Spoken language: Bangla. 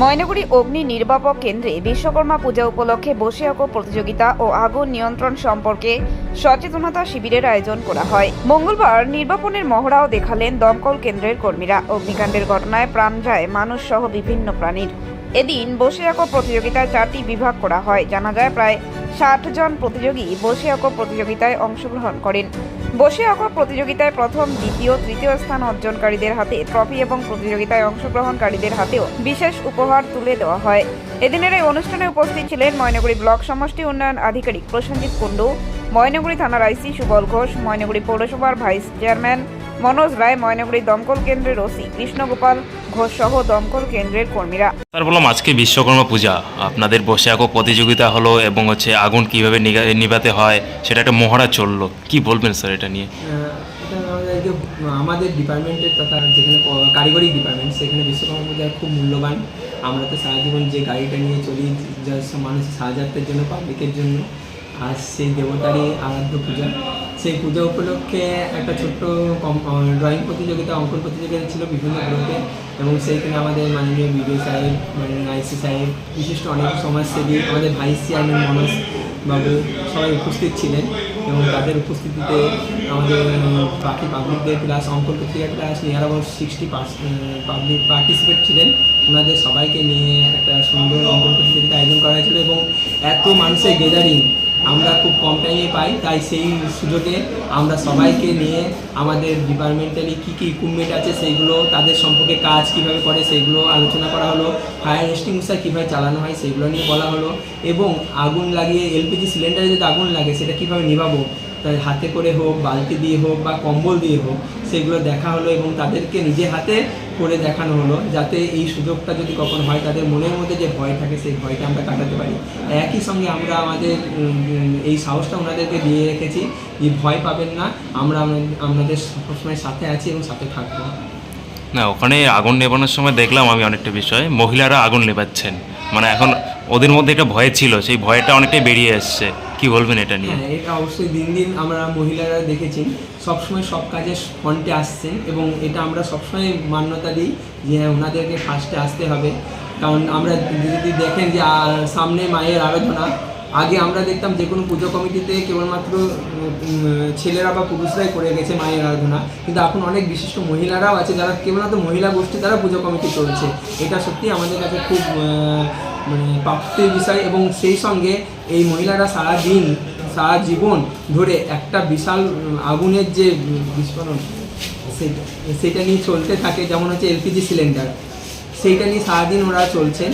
ময়নাগুড়ি অগ্নি নির্বাপক কেন্দ্রে বিশ্বকর্মা পূজা উপলক্ষে বসে আঁকো প্রতিযোগিতা ও আগুন নিয়ন্ত্রণ সম্পর্কে সচেতনতা শিবিরের আয়োজন করা হয়। মঙ্গলবার নির্বাপনের মহড়াও দেখালেন দমকল কেন্দ্রের কর্মীরা। অগ্নিকাণ্ডের ঘটনায় প্রাণ যায় মানুষ সহ বিভিন্ন প্রাণীর। এদিন বসে প্রতিযোগিতায় চারটি বিভাগ করা হয়। জানা যায়, প্রায় ষাট জন প্রতিযোগী বসে আঁকো প্রতিযোগিতায় অংশগ্রহণ করেন। বসে আঁকো প্রতিযোগিতায় প্রথম, দ্বিতীয়, তৃতীয় স্থান অর্জনকারীদের হাতে, ট্রফি এবং প্রতিযোগিতায় অংশগ্রহণকারীদের হাতেও বিশেষ উপহার তুলে দেওয়া হয়। এদিনের এই অনুষ্ঠানে উপস্থিত ছিলেন ময়নাগুড়ি ব্লক সমষ্টি উন্নয়ন আধিকারিক প্রসেনজিৎ কুণ্ডু, ময়নগুড়ি থানার আইসি সুবল ঘোষ, ময়নাগুড়ি পৌরসভার ভাইস চেয়ারম্যান মনোজ রায় ময়নাগুড়ি দমকল কেন্দ্রের ওসি কৃষ্ণগোপাল ঘোষ সহ দমকল কেন্দ্রের কর্মীরা। স্যার বললাম আজকে বিশ্বকর্মা পূজা। আপনাদের বসে আঁকো প্রতিযোগিতা হলো এবং হচ্ছে আগুন কীভাবে নিভাতে হয় সেটা একটা মহড়া চলল। কি বলবেন স্যার এটা নিয়ে? আমাদেরকে আমাদের ডিপার্টমেন্টের তথা যেখানে কারিগরি ডিপার্টমেন্ট সেখানে বিশ্বকর্মা পূজা খুব মূল্যবান। আমরা তো সারা জীবন যে গাড়িটা নিয়ে চলি যা সব মানুষের সাহায্যার্থের জন্য পাবলিকের জন্য আর সেই দেবতারই আরাধ্য পূজা। সেই পুজো উপলক্ষে একটা ছোট্ট ড্রয়িং প্রতিযোগিতা, অঙ্কন প্রতিযোগিতা ছিল বিভিন্ন গ্রুপে এবং সেইখানে আমাদের মাননীয় বিডিও সাহেব, মাননীয় আইসি সাহেব, বিশিষ্ট অনেক সমাজসেবী, আমাদের ভাইস চেয়ারম্যান মনোজ বাবু সবাই উপস্থিত ছিলেন এবং তাদের উপস্থিতিতে আমাদের বাকি পাবলিকদের ক্লাস অঙ্কন পত্রিকা class near about sixty public participate ছিলেন। ওনাদের সবাইকে নিয়ে একটা সুন্দর অঙ্কন প্রতিযোগিতা আয়োজন করা হয়েছিল এবং এত মানুষের গেদারিং আমরা খুব কম টাইমে পাই, তাই সেই সুযোগে আমরা সবাইকে নিয়ে আমাদের ডিপার্টমেন্টালি কী কী ইকুইপমেন্ট আছে সেইগুলো, তাদের সম্পর্কে কাজ কীভাবে করে সেইগুলো আলোচনা করা হলো ফায়ার এক্সটিংসার কীভাবে চালানো হয় সেইগুলো নিয়ে বলা হলো, এবং আগুন লাগিয়ে এলপিজি সিলিন্ডারে যদি আগুন লাগে, সেটা কীভাবে নিভাবো হাতে করে হোক, বালতি দিয়ে হোক বা কম্বল দিয়ে হোক, সেগুলো দেখা হলো এবং তাদেরকে নিজে হাতে করে দেখানো হলো যাতে এই সুযোগটা যদি কখন হয়, তাদের মনের মধ্যে যে ভয় থাকে সেই ভয়টা আমরা কাটাতে পারি। একই সঙ্গে আমরা আমাদের এই সাহসটা ওনাদেরকে দিয়ে রেখেছি যে ভয় পাবেন না, আমরা আমাদের- সবসময় সাথে আছি এবং সাথে থাকব। না, ওখানে আগুন নেবানোর সময় দেখলাম আমি অনেকটা বিষয়, মহিলারা আগুন নেবাচ্ছেন মানে এখন ওদের মধ্যে একটা ভয় ছিল, সেই ভয়টা অনেকটাই বেরিয়ে এসছে। কি বলবেন এটা নিয়ে? হ্যাঁ এটা অবশ্যই দিন দিন আমরা মহিলারা দেখেছি। সবসময় সব কাজে ফ্রন্টে আসছেন এবং এটা আমরা সবসময় মান্যতা দিই যে হ্যাঁ ওনাদেরকে ফার্স্টে আসতে হবে। কারণ আমরা যদি দেখেন যে সামনে মায়ের আরাধনা, আগে আমরা দেখতাম যে কোনো পুজো কমিটিতে কেবলমাত্র ছেলেরা বা পুরুষরাই করে গেছে মায়ের আরাধনা। কিন্তু এখন অনেক বিশিষ্ট মহিলারাও আছে যারা কেবলমাত্র মহিলা গোষ্ঠী তারা পুজো কমিটি চলছে। এটা সত্যি আমাদের কাছে খুব মানে প্রাপ্তির বিষয় এবং সেই সঙ্গে এই মহিলারা সারা দিন, সারা জীবন ধরে একটা বিশাল আগুনের যে বিস্ফোরণ সেটা- সেটা নিয়ে চলতে থাকে, যেমন হচ্ছে এলপিজি সিলিন্ডার। সেইটা নিয়ে সারাদিন ওরা চলছেন।